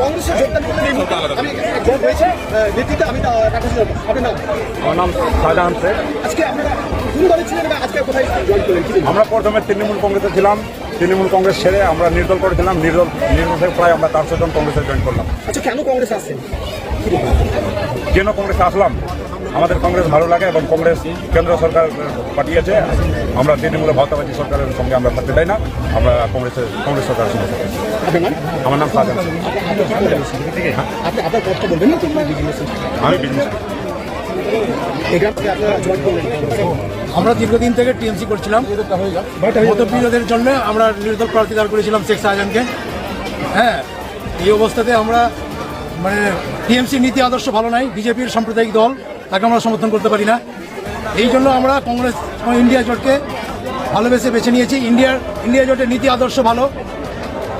কংগ্রেসের যোগদান করলেন এই মুহূর্তে। আমি যোগ হয়েছে নেতৃত্বে আমি টাকা আপনার নাম? আমার নাম শাহজাহান শেখ। আজকে আপনারা কোন দলে ছিলেন আজকে কোথায় জয়েন করলেন? আমরা প্রথমে তৃণমূল কংগ্রেসে ছিলাম। তৃণমূল কংগ্রেস ছেড়ে আমরা নির্দল করেছিলাম নির্দল নির্দল প্রায় আমরা চারশো জন কংগ্রেসে জয়েন করলাম। আচ্ছা কেন কংগ্রেস আসছেন? কেন কংগ্রেসে আসলাম? আমাদের কংগ্রেস ভালো লাগে এবং কংগ্রেস কেন্দ্র সরকার পাঠিয়েছে। আমরা তৃণমূলের ভাতাবাজি সরকারের সঙ্গে আমরা থাকতে চাই না। আমরা কংগ্রেসের কংগ্রেস সরকারের সঙ্গে আমার নাম শাহজাহান শেখ। আপনি কি করেন আপনি আপনার কষ্ট বলবেন না তোমরা বিজনেস আমি বিজনেস আমরা দীর্ঘদিন থেকে টিএমসি করছিলাম। মতবিরোধের জন্য আমরা নির্দল প্রার্থী দাঁড় করেছিলাম শেখ শাহজাহানকে। হ্যাঁ এই অবস্থাতে আমরা মানে টিএমসি নীতি আদর্শ ভালো নাই। বিজেপির সাম্প্রদায়িক দল তাকে আমরা সমর্থন করতে পারি না। এই জন্য আমরা কংগ্রেস ইন্ডিয়া জোটকে ভালোবেসে বেছে নিয়েছি। ইন্ডিয়ার ইন্ডিয়া জোটের নীতি আদর্শ ভালো।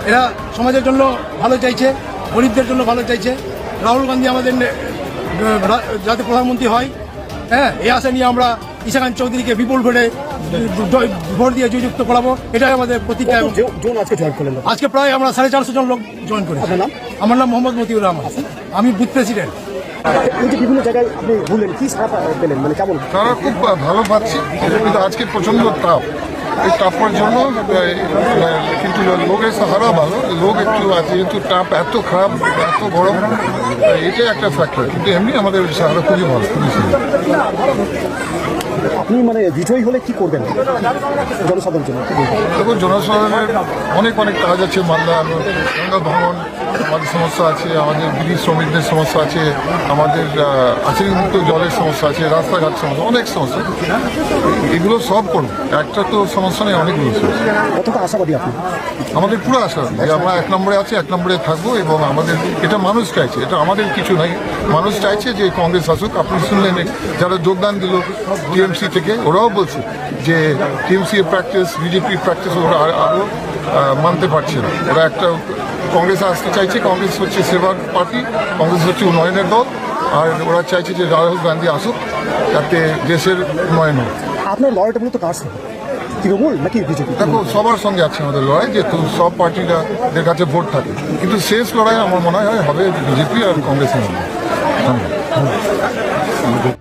এরা সমাজের জন্য ভালো চাইছে গরিবদের জন্য ভালো চাইছে। রাহুল গান্ধী আমাদের যাতে প্রধানমন্ত্রী হয় হ্যাঁ এই আশা নিয়ে আমরা ঈশাকান্ত চৌধুরীকে বিপুল ভোটে ভোট দিয়ে জয়যুক্ত করাবো। এটাই আমাদের প্রতিজ্ঞা আজকে প্রায় আমরা সাড়ে চারশো জন লোক জয়েন করি আমার নাম মোহাম্মদ মতিউর রহমান। আমি বুথ প্রেসিডেন্ট এই যে বিভিন্ন জায়গায় আপনি ঘুরলেন কি সারা পেলেন? মানে কেমন? তারা খুব ভালো পাচ্ছে কিন্তু আজকে প্রচণ্ড তাপ। এই তাপের জন্য এ, কিন্তু লোকের সাহারা ভালো লোক একটু আছে যেহেতু তাপ এত খারাপ এত গরম এটাই একটা ফ্যাক্টর কিন্তু এমনি আমাদের সাহারা খুবই ভালো খুবই সুন্দর। আপনি মানে বিজয়ী হলে কি করবেন? জনসাধারণের জন্য। দেখুন জনসাধারণের অনেক অনেক কাজ আছে মালদা গঙ্গা ভ্রমণ আমাদের সমস্যা আছে আমাদের বিড়ি শ্রমিকদের সমস্যা আছে আমাদের মুক্ত জলের সমস্যা আছে রাস্তাঘাট সমস্যা অনেক সমস্যা। এগুলো সব করব একটা তো সমস্যা নেই অনেকগুলো সমস্যা। আমাদের পুরো আশা যে আমরা এক নম্বরে আছি এক নম্বরে থাকব এবং আমাদের এটা মানুষ চাইছে এটা আমাদের কিছু নাই। মানুষ চাইছে যে কংগ্রেস আসুক আপনি শুনলেন যারা যোগদান দিল টিএমসি থেকে ওরাও বলছে যে টিএমসি এর প্র্যাকটিস বিজেপির প্র্যাকটিস ওরা আর- আরও মানতে পারছে না। ওরা একটা কংগ্রেসে আসতে চাইছে কংগ্রেস হচ্ছে সেবার পার্টি কংগ্রেস হচ্ছে উন্নয়নের দল আর ওরা চাইছে যে রাহুল গান্ধী আসুক যাতে দেশের উন্নয়ন হোক। আপনার লড়াইটা মূলত কার সাথে তৃণমূল নাকি বিজেপি? দেখো সবার সঙ্গে আছে আমাদের লড়াই যেহেতু সব পার্টিদের কাছে ভোট থাকে। কিন্তু শেষ লড়াই আমার মনে হয় হবে বিজেপি আর কংগ্রেসের মধ্যে। ধন্যবাদ।